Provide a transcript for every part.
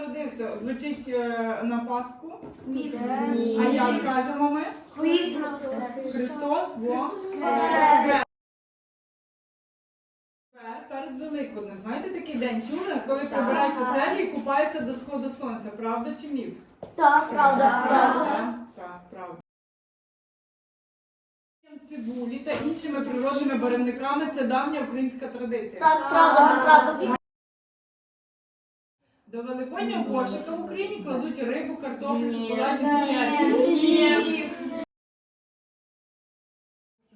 народився? Звучить е, на Пасху. Ні. А як кажемо ми? Христос во Воскрес. Тепер перед Великоднем. Знаєте такий день чули, коли прибирають оселі і купаються до сходу сонця. Правда чи міф? Так, правда, правда. Так, так, правда. Цибулі та іншими природними барвниками це давня українська традиція. Так, правда, правда. До великоднього кошика в Україні кладуть рибу, картоплю, шоколадні Ні.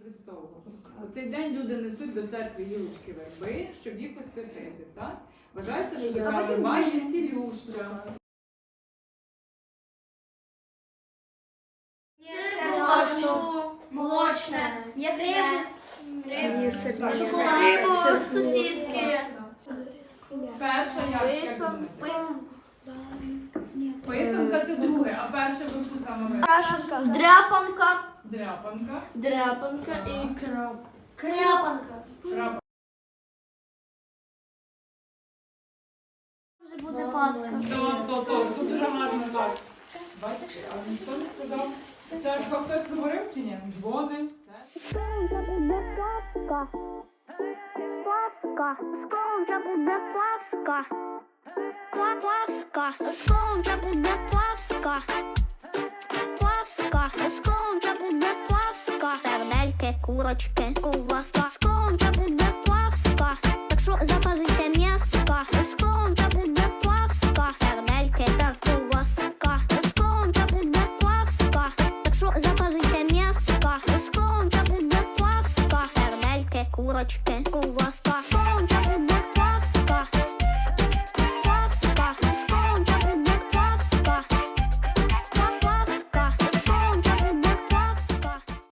Христового. У цей день люди несуть до церкви гілочки верби, щоб їх освятити. Так? Вважається, що така верба є цілюща. Молочне, м'ясне, рибу, сосиски. Перша як? думаєте? Писанка це друге, а перше ви саме Дряпанка, дряпанка. дряпанка і крап. Кряпанка. Крапа. Вже буде Пасха. То, то, то, тут дуже гарно так. Бачиш, а ніхто не сказав. Церква хтось говорив чи ні? Дзвони. Це. Буде. Пасха. Скоро буде Пасха. Пла- Пасха. Скоро буде Пасха. Пасха. Скоро буде Пасха. Сердельки, курочки, ковбаска. Скоро буде Пасха. Так що запалите курочки, куласка, полка, рибака,